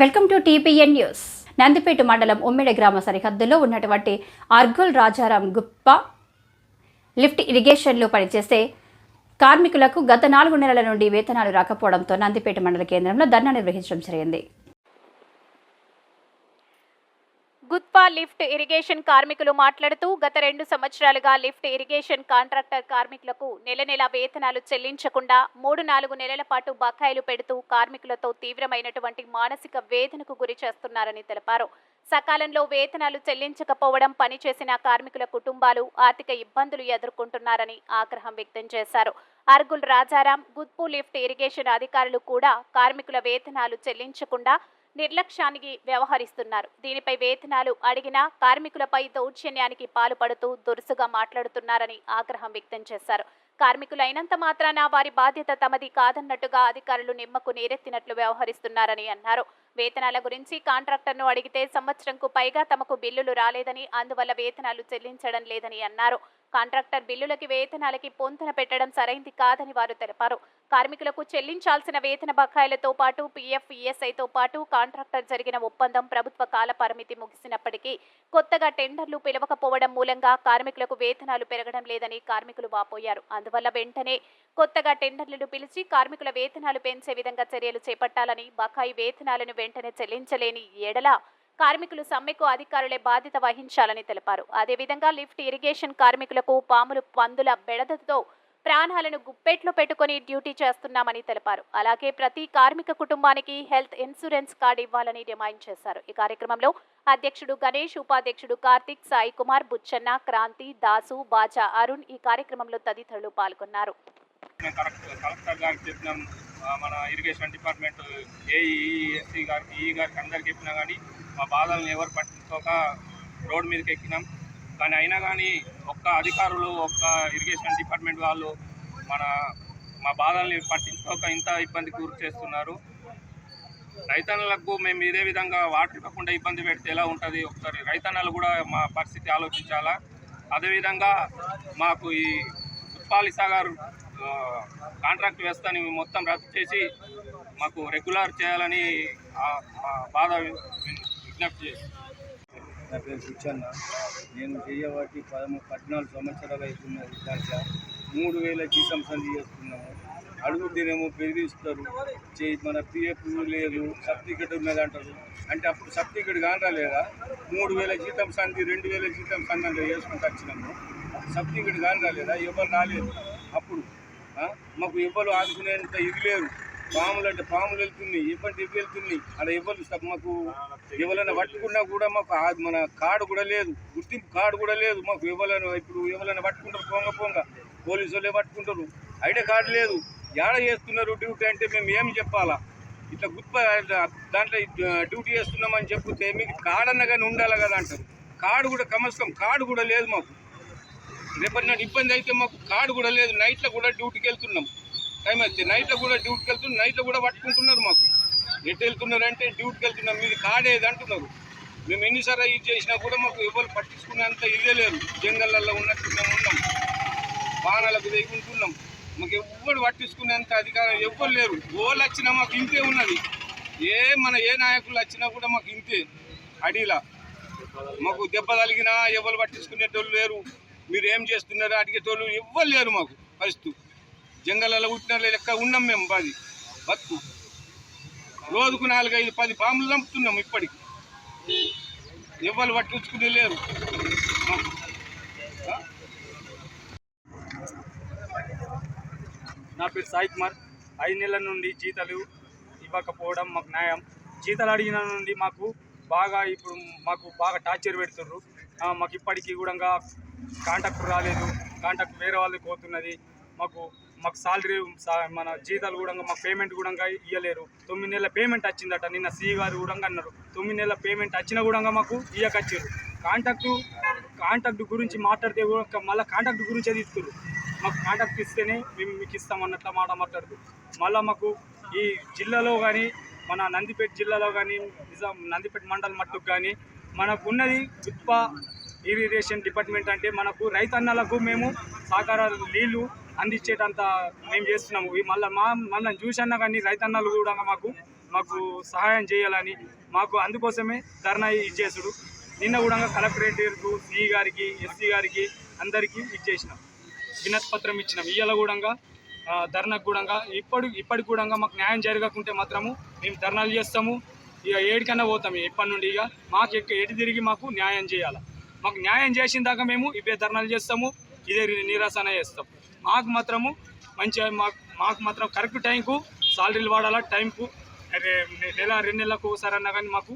Welcome to TPN news. Nandipet మండలం ఉమ్మిడి గ్రామ సరిహద్దులో ఉన్నటువంటి అర్గుల్ రాజారాం గుప్ప లిఫ్ట్ ఇరిగేషన్లో పనిచేసే కార్మికులకు గత నాలుగు నెలల నుండి వేతనాలు రాకపోవడంతో నందిపేట మండల కేంద్రంలో ధర్నా నిర్వహించడం జరిగింది. గుత్పా లిఫ్ట్ ఇరిగేషన్ కార్మికులు మాట్లాడుతూ గత రెండు సంవత్సరాలుగా లిఫ్ట్ ఇరిగేషన్ కాంట్రాక్టర్ కార్మికులకు నెల నెల వేతనాలు చెల్లించకుండా మూడు నాలుగు నెలల పాటు బకాయిలు పెడుతూ కార్మికులతో తీవ్రమైనటువంటి మానసిక వేదనకు గురి చేస్తున్నారని తెలిపారు. సకాలంలో వేతనాలు చెల్లించకపోవడం పనిచేసిన కార్మికుల కుటుంబాలు ఆర్థిక ఇబ్బందులు ఎదుర్కొంటున్నారని ఆగ్రహం వ్యక్తం చేశారు. అర్గుల్ రాజారాం గుత్పు లిఫ్ట్ ఇరిగేషన్ అధికారులు కూడా కార్మికుల వేతనాలు చెల్లించకుండా నిర్లక్ష్యానికి వ్యవహరిస్తున్నారు. దీనిపై వేతనాలు అడిగినా కార్మికులపై దౌర్జన్యానికి పాల్పడుతూ దురుసుగా మాట్లాడుతున్నారని ఆగ్రహం వ్యక్తం చేశారు. కార్మికులైనంత మాత్రాన వారి బాధ్యత తమది కాదన్నట్టుగా అధికారులు నిమ్మకు నీరెత్తినట్లు వ్యవహరిస్తున్నారని అన్నారు. వేతనాల గురించి కాంట్రాక్టర్ను అడిగితే సంవత్సరంకు పైగా తమకు బిల్లులు రాలేదని అందువల్ల వేతనాలు చెల్లించడం లేదని అన్నారు. కాంట్రాక్టర్ బిల్లులకి వేతనాలకి పొంతన పెట్టడం సరైంది కాదని వారు తెలిపారు. కార్మికులకు చెల్లించాల్సిన వేతన బకాయిలతో పాటు పీఎఫ్ ఈఎస్ఐతో పాటు కాంట్రాక్టర్ జరిగిన ఒప్పందం ప్రభుత్వ కాల పరిమితి ముగిసినప్పటికీ కొత్తగా టెండర్లు పిలవకపోవడం మూలంగా కార్మికులకు వేతనాలు పెరగడం లేదని కార్మికులు వాపోయారు. అందువల్ల వెంటనే కొత్తగా టెండర్లను పిలిచి కార్మికుల వేతనాలు పెంచే విధంగా చర్యలు చేపట్టాలని బకాయి వేతనాలను వెంటనే చెల్లించలేని ఎడల కార్మికులు సమ్మెకు అధికారులే బాధ్యత వహించాలని తెలిపారు. అదేవిధంగా లిఫ్ట్ ఇరిగేషన్ కార్మికులకు పాములు పందుల బెడదతో ప్రాణాలను గుప్పెట్లో పెట్టుకుని డ్యూటీ చేస్తున్నామని తెలిపారు. అలాగే ప్రతి కార్మిక కుటుంబానికి హెల్త్ ఇన్సూరెన్స్ కార్డు ఇవ్వాలని డిమాండ్ చేశారు. ఈ కార్యక్రమంలో అధ్యక్షుడు గణేష్ ఉపాధ్యక్షుడు కార్తిక్ సాయి కుమార్ బుచ్చన్న క్రాంతి దాసు బాజా అరుణ్ ఈ కార్యక్రమంలో తదితరులు పాల్గొన్నారు. కలెక్టర్ గారికి చెప్పినాం మన ఇరిగేషన్ డిపార్ట్మెంట్ ఏఈ ఎస్సీ గారికి ఈ గారికి అందరికి చెప్పినా కానీ మా బాధలను ఎవరు పట్టించుకోక రోడ్ మీదకి ఎక్కినాం కానీ అయినా కానీ ఒక్క అధికారులు ఒక్క ఇరిగేషన్ డిపార్ట్మెంట్ వాళ్ళు మన మా బాధల్ని పట్టించుకోక ఇంత ఇబ్బంది గురి చేస్తున్నారు. రైతన్నలకు మేము ఇదే విధంగా వాటర్ ఇవ్వకుండా ఇబ్బంది పెడితే ఎలా ఉంటుంది? ఒకసారి రైతన్నలు కూడా మా పరిస్థితి ఆలోచించాలా? అదేవిధంగా మాకు ఈ ఉత్పాలి సాగర్ కాంట్రాక్ట్ వ్యవస్థని మొత్తం రద్దు చేసి మాకు రెగ్యులర్ చేయాలని బాధ విజ్ఞప్తి నా పేరు బుచ్చన్న నేను చేయబట్టి పదమూ పద్నాలుగు సంవత్సరాలు అవుతున్నది దాంట్లో మూడు వేల జీతం సంధి చేస్తున్నాము. అడుగుతేనేమో బెదిరిస్తారు. చే మన పిఎఫ్ లేదు సర్టిఫికెట్ ఉన్నది అంటారు. అంటే అప్పుడు సర్టిఫికెట్ కానరా లేదా? మూడు వేల జీతం సంధి రెండు వేల జీతం సంధి అంటే వేసుకుంటూ వచ్చినాము. సర్టిఫికెట్ కానరా లేదా? ఎవరు రాలేదు. అప్పుడు మాకు ఎవరు ఆదుకునేంత ఇది లేదు పాములు అంటే పాములు వెళ్తున్నాయి ఇబ్బంది ఇవి వెళ్తున్నాయి? అలా ఎవరు మాకు ఎవరైనా పట్టుకున్నా కూడా మాకు మన కార్డు కూడా లేదు. గుర్తింపు కార్డు కూడా లేదు మాకు. ఎవరైనా ఇప్పుడు ఎవరైనా పట్టుకుంటారు పొంగ పొంగ. పోలీసు వాళ్ళే పట్టుకుంటారు. ఐడి కార్డు లేదు. ఏడ చేస్తున్నారు డ్యూటీ అంటే మేము ఏమి చెప్పాలా? ఇట్లా గుర్తు దాంట్లో డ్యూటీ చేస్తున్నామని చెప్తే మీకు కార్డు అన్న కానీ ఉండాలి కదా అంటారు. కార్డు కూడా కమస్కం కార్డు కూడా లేదు మాకు. రేపటి నాడు ఇబ్బంది అయితే మాకు కార్డు కూడా లేదు. నైట్లో కూడా డ్యూటీకి వెళ్తున్నాం. టైం అయితే నైట్లో కూడా డ్యూటీకి వెళ్తున్నాం. నైట్లో కూడా పట్టుకుంటున్నారు మాకు. ఎటు వెళ్తున్నారు అంటే డ్యూటీకి వెళ్తున్నాం మీది కాడేది అంటున్నారు. మేము ఎన్నిసార్లు ఇది చేసినా కూడా మాకు ఎవరు పట్టించుకునేంత ఇదే లేరు జంగళ్ళల్లో ఉన్నట్టు మేము ఉన్నాం. వాహనాలకు దిగుంటున్నాం మాకు ఎవ్వరు పట్టించుకునేంత అధికారం ఎవ్వరు లేరు. ఓళ్ళు వచ్చినా మాకు ఇంతే ఉన్నది. ఏ మన ఏ నాయకులు వచ్చినా కూడా మాకు ఇంతే. అడిలా. మాకు దెబ్బ తలిగినా ఎవరు పట్టించుకునేటోళ్ళు లేరు. మీరు ఏం చేస్తున్నారు అడిగేటోళ్ళు ఎవ్వరు లేరు మాకు. పరిస్థితి. జంగలలో పుట్టిన లెక్క ఉన్నాం మేము బాది బతుకు. రోజుకు నాలుగైదు పది పాములు చంపుతున్నాం ఇప్పటికి. ఎవరు పట్టించుకుని లేరు. నా పేరు సాయి కుమార్. ఐదు నెలల నుండి జీతాలు ఇవ్వకపోవడం మాకు న్యాయం. జీతాలు అడిగిన నుండి మాకు బాగా ఇప్పుడు మాకు బాగా టార్చర్ పెడుతుర్రు. మాకు ఇప్పటికీ కూడా కాంటాక్ట్ రాలేదు. కాంటాక్ట్ వేరే వాళ్ళకి పోతున్నది. మాకు మాకు సాలరీ మన జీతాలు కూడా మాకు పేమెంట్ కూడా ఇవ్వలేరు తొమ్మిది నెలల పేమెంట్ వచ్చిందట నిన్న సి గారు కూడా అన్నారు. తొమ్మిది నెలల పేమెంట్ వచ్చినా కూడా మాకు ఇయ్యకొచ్చారు. కాంటాక్ట్ కాంటాక్ట్ గురించి మాట్లాడితే కూడా మళ్ళీ కాంటాక్ట్ గురించి అది ఇస్తారు మాకు కాంటాక్ట్ ఇస్తేనే మేము మీకు ఇస్తామన్నట్ల మాట మాట్లాడుతూ. మళ్ళీ మాకు ఈ జిల్లాలో కానీ మన నందిపేట జిల్లాలో కానీ నిజాం నందిపేట మండలం మట్టుకు కానీ మనకు ఉన్నది ఉత్ప ఇరిగేషన్ డిపార్ట్మెంట్ అంటే మనకు రైతన్నలకు మేము సహకారాలు నీళ్ళు అందించేటంత మేము చేస్తున్నాము. మళ్ళీ మా మళ్ళీ చూసన్నా కానీ రైతన్నలు కూడా మాకు మాకు సహాయం చేయాలని మాకు అందుకోసమే ధర్నా ఇచ్చేసుడు. నిన్న కూడా కలెక్టరేట్కు సిఈ గారికి ఎస్సీ గారికి అందరికీ ఇచ్చేసినాం. వినతి పత్రం ఇచ్చినాం. ఇవాళ కూడా ధర్నాకు కూడా ఇప్పటి ఇప్పటికి కూడా మాకు న్యాయం జరగకుంటే మాత్రము మేము ధర్నాలు చేస్తాము. ఇక ఏడికన్నా పోతాం ఇప్పటి నుండి ఇక మాకు ఎక్క- ఎటు తిరిగి మాకు న్యాయం చేయాలి. మాకు న్యాయం చేసిన దాకా మేము ఇవే ధర్నాలు చేస్తాము. ఇదే నిరాశన చేస్తాం. మాకు మాత్రము మంచిగా మాకు మాకు మాత్రం కరెక్ట్ టైంకు సాలరీలు వాడాలా టైంకు నెల రెండు నెలలకు ఒకసారి అన్నా కానీ మాకు